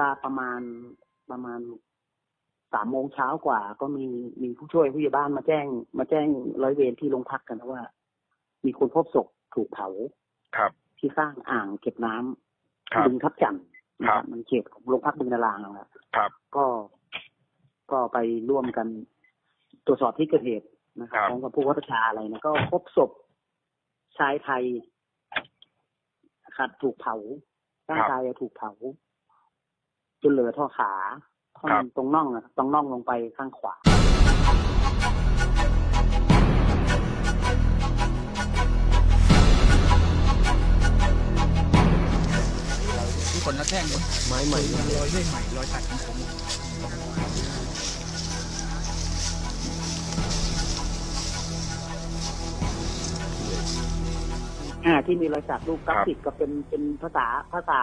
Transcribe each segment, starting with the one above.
ลาประมาณประมาณสามโมงเช้ากว่า ก็มีมีผู้ช่วยผู้ใหญ่บ้านมาแจ้ง มาแจ้งร้อยเวรที่โรงพักกันนะว่า มีคนพบศพถูกเผาครับ ที่สร้างอ่างเก็บน้ำครับบึงทับจันทร์นะคครัรับบมันเขตของโรงพักบึงนารางนะครับครับ ก็ก็ไปร่วมกันตรวจสอบที่เกิดเหตุนะครับครับพร้อมกับผู้วัชชาอะไรนะก็พบศพชายไทยนะครับถูกเผาร่างกายถูกเผา จนเหลือท่อขาท่อนตรงน่องอะตรงน่องลงไปข้างขวาที่คนนักแท่งเนี่ยไม้ใหม่รอยเลื่อยใหม่รอยตัดของผมอ่า ที่มีรอยสักรูปกราครับฟิกก็เป็นเป็นภาษาภาษา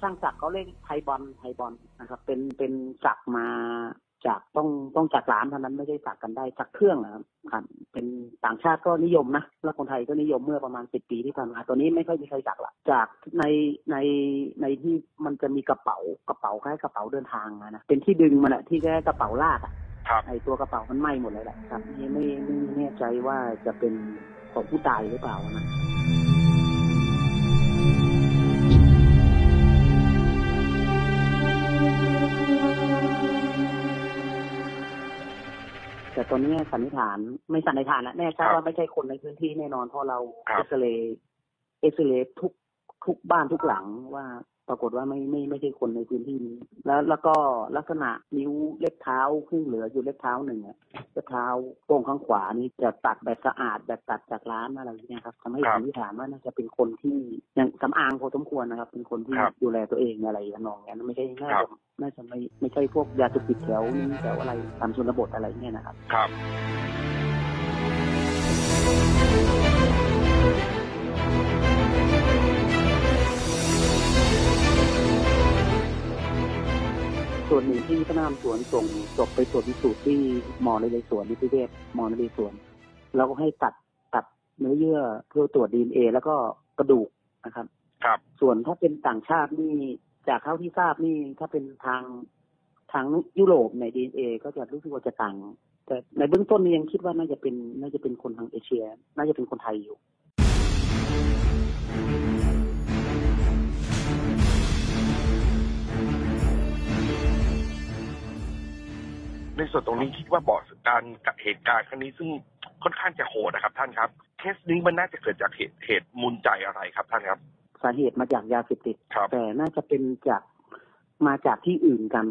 ช่างสักเขาเรียกไทยบอลไทยบอลนะครับ เป็นเป็นสักมาจากต้องต้องจากร้านเท่านั้นไม่ได้สักกันได้สักเครื่องนะครับครับ เป็นต่างชาติก็นิยมนะแล้วคนไทยก็นิยมเมื่อประมาณสิบปีที่ผ่านมาตอนนี้ไม่ค่อยมีใครสักละจากในในในที่มันจะมีกระเป๋ากระเป๋าคล้ายกระเป๋าเดินทางอะนะเป็นที่ดึงมันอะที่แค่กระเป๋าลากอะครับไอตัวกระเป๋ามันไหม้หมดเลยแหละครับไม่ไม่ไม่แน่ใจว่าจะเป็นของผู้ตายหรือเปล่านะ ต่ตอนนี้สันนิษฐานไม่สันนิษฐานแล้วแน่ชัดครับว่าไม่ใช่คนในพื้นที่แน่นอนเพราะเราครัเอ็บกซเรย์เอ็กซเรย์ทุกทุกบ้านทุกหลังว่า ปรากฏว่าไม่ไม่ไม่ใช่คนในพื้นที่นี้ แล้วแล้วก็ลักษณะนิ้วเล็บเท้าครึ่งเหลืออยู่เล็บเท้าหนึ่งอะเล็บเท้าโป้งข้างขวานี่จะตัดแบบสะอาดแบบตัดจากร้านอะไรอย่างเงี้ยครับทำให้ครับสันนิษฐานว่าน่าจะเป็นคนที่ยังสำอางพอสมควรนะครับ เป็นคนที่ครับดูแลตัวเองอะไรทำนองนั้นไม่ใช่น่าครัจะบน่าจะไม่ไม่ใช่พวกยาเสพติดแถวนี้แถวอะไรตามชนบทอะไรเงี้ยนะครับ ครับ นึ่งที่พนักงานสวนส่งศพไปตรวจพิสูจน์ที่มอในเรสวนนิติเวชมอในเรสวนแล้วก็ให้ตัดตัดเนื้อเยื่อเพื่อตรวจดีเอแล้วก็กระดูกนะครับ ครับ ส่วนถ้าเป็นต่างชาตินี่จากเท่าที่ทราบนี่ถ้าเป็นทางทางยุโรปในดีเอก็จะรู้สึกว่าจะต่าง แต่ในเบื้องต้นนี่ยังคิดว่าน่าจะเป็นน่าจะเป็นคนทางเอเชีย น่าจะเป็นคนไทยอยู่ ในส่วนตรงนี้คิดว่าเบาะการกับเหตุการณ์ครั้งนี้ซึ่งค่อนข้างจะโหดนะครับ ท่านครับเคสนี้มันน่าจะเกิดจากเหตุเหตุมูลใจอะไรครับท่านครับ สาเหตุมาจากยาเสพติดครับแต่น่าจะเป็นจากมาจากที่อื่นกัน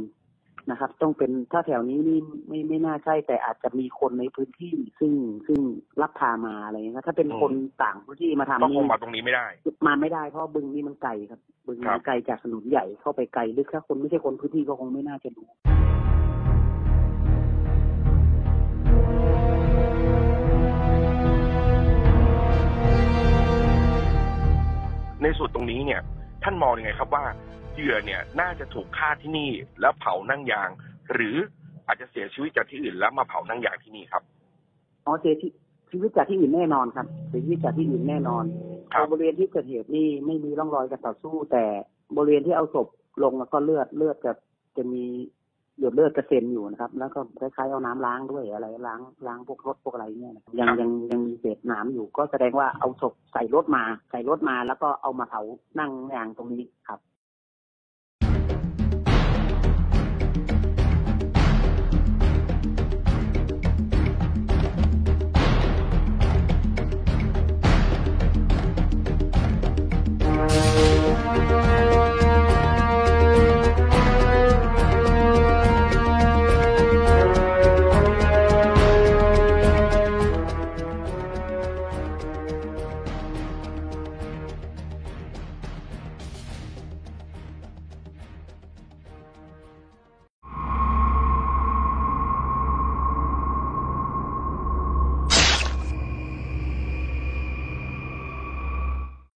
นะครับ ต้องเป็นถ้าแถวนี้นี่ไม่ไม่น่าใช่ แต่อาจจะมีคนในพื้นที่ซึ่งซึ่งรับพามาอะไรเงี้ยถ้าเป็นคนต่างพื้นที่มาทำก็คนี่งมาตรงนี้ไม่ได้ มาไม่ได้เพราะบึงนี่มันไกลครับ บึงครัมันบไกลจากถนนใหญ่เข้าไปไกลลึกถ้าคนไม่ใช่คนพื้นที่ก็คงไม่น่าจะรู้ ในส่วนตรงนี้เนี่ยท่านมองยังไงครับว่าเหยื่อเนี่ยน่าจะถูกฆ่าที่นี่แล้วเผานั่งยาง หรืออาจจะเสียชีวิตจากที่อื่นแล้วมาเผานั่งยางที่นี่ครับอ๋อเสียชีชีวิตจากที่อื่นแน่นอนครับเสียชีวิตจากที่อื่นแน่นอนครับบริเวณที่เกิดเหตุนี่ไม่มีร่องรอยการต่อสู้ แต่บริเวณที่เอาศพลงแล้วก็เลือดเลือดจะจะมี หยดเลือดกระเซ็นอยู่นะครับ แล้วก็คล้ายๆเอาน้ำล้างด้วยอะไรล้างล้างพวกรถพวกอะไรเนี่ยยังยังยังมีเศษน้ำอยู่ก็แสดงว่าเอาศพใส่รถมาใส่รถมา แล้วก็เอามาเผานั่งยางตรงนี้ครับ